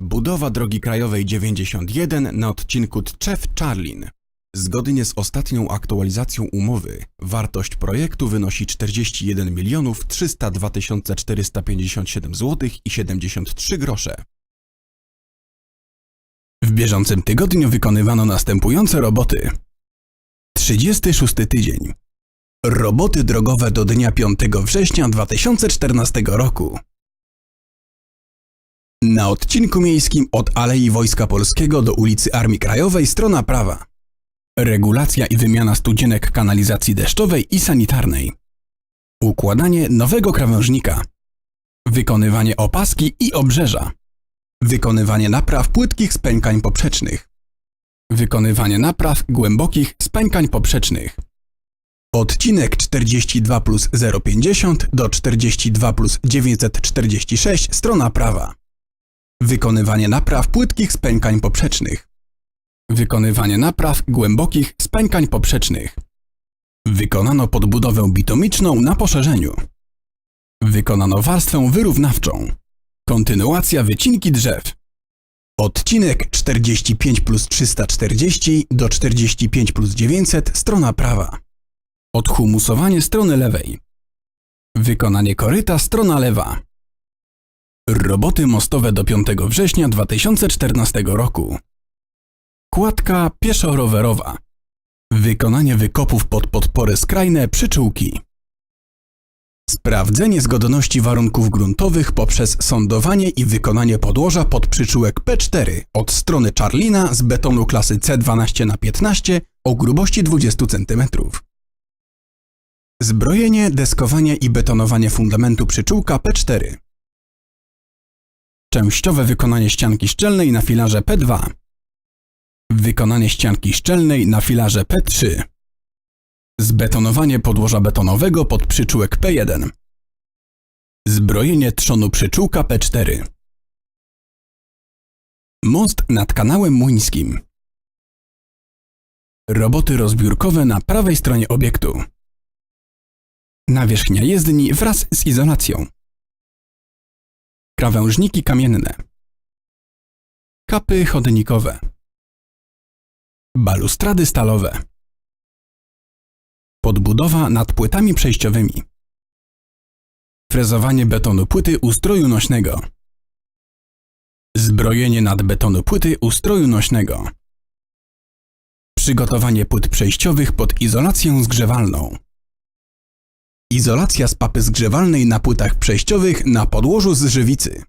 Budowa drogi krajowej 91 na odcinku Tczew-Czarlin. Zgodnie z ostatnią aktualizacją umowy, wartość projektu wynosi 41 milionów 302 457 zł i 73 grosze. W bieżącym tygodniu wykonywano następujące roboty. 36 tydzień. Roboty drogowe do dnia 5 września 2014 roku. Na odcinku miejskim od Alei Wojska Polskiego do ulicy Armii Krajowej strona prawa. Regulacja i wymiana studzienek kanalizacji deszczowej i sanitarnej. Układanie nowego krawężnika. Wykonywanie opaski i obrzeża. Wykonywanie napraw płytkich spękań poprzecznych. Wykonywanie napraw głębokich spękań poprzecznych. Odcinek 42 plus 050 do 42 plus 946 strona prawa. Wykonywanie napraw płytkich spękań poprzecznych. Wykonywanie napraw głębokich spękań poprzecznych. Wykonano podbudowę bitumiczną na poszerzeniu. Wykonano warstwę wyrównawczą. Kontynuacja wycinki drzew. Odcinek 45 plus 340 do 45 plus 900 strona prawa. Odhumusowanie strony lewej. Wykonanie koryta strona lewa. Roboty mostowe do 5 września 2014 roku. Kładka pieszo-rowerowa. Wykonanie wykopów pod podpory skrajne przyczółki. Sprawdzenie zgodności warunków gruntowych poprzez sądowanie i wykonanie podłoża pod przyczółek P4 od strony Czarlina z betonu klasy C12 na 15 o grubości 20 cm. Zbrojenie, deskowanie i betonowanie fundamentu przyczółka P4. Częściowe wykonanie ścianki szczelnej na filarze P2. Wykonanie ścianki szczelnej na filarze P3. Zbetonowanie podłoża betonowego pod przyczółek P1. Zbrojenie trzonu przyczółka P4. Most nad kanałem Młyńskim. Roboty rozbiórkowe na prawej stronie obiektu. Nawierzchnia jezdni wraz z izolacją. Krawężniki kamienne. Kapy chodnikowe. Balustrady stalowe. Podbudowa nad płytami przejściowymi. Frezowanie betonu płyty ustroju nośnego. Zbrojenie nad betonu płyty ustroju nośnego. Przygotowanie płyt przejściowych pod izolację zgrzewalną. Izolacja z papy zgrzewalnej na płytach przejściowych na podłożu z żywicy.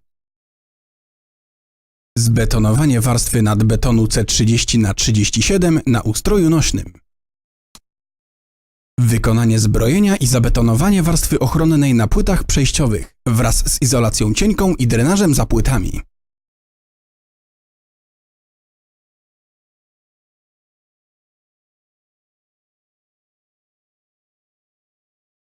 Zbetonowanie warstwy nadbetonu C30 na 37 na ustroju nośnym. Wykonanie zbrojenia i zabetonowanie warstwy ochronnej na płytach przejściowych wraz z izolacją cienką i drenażem za płytami.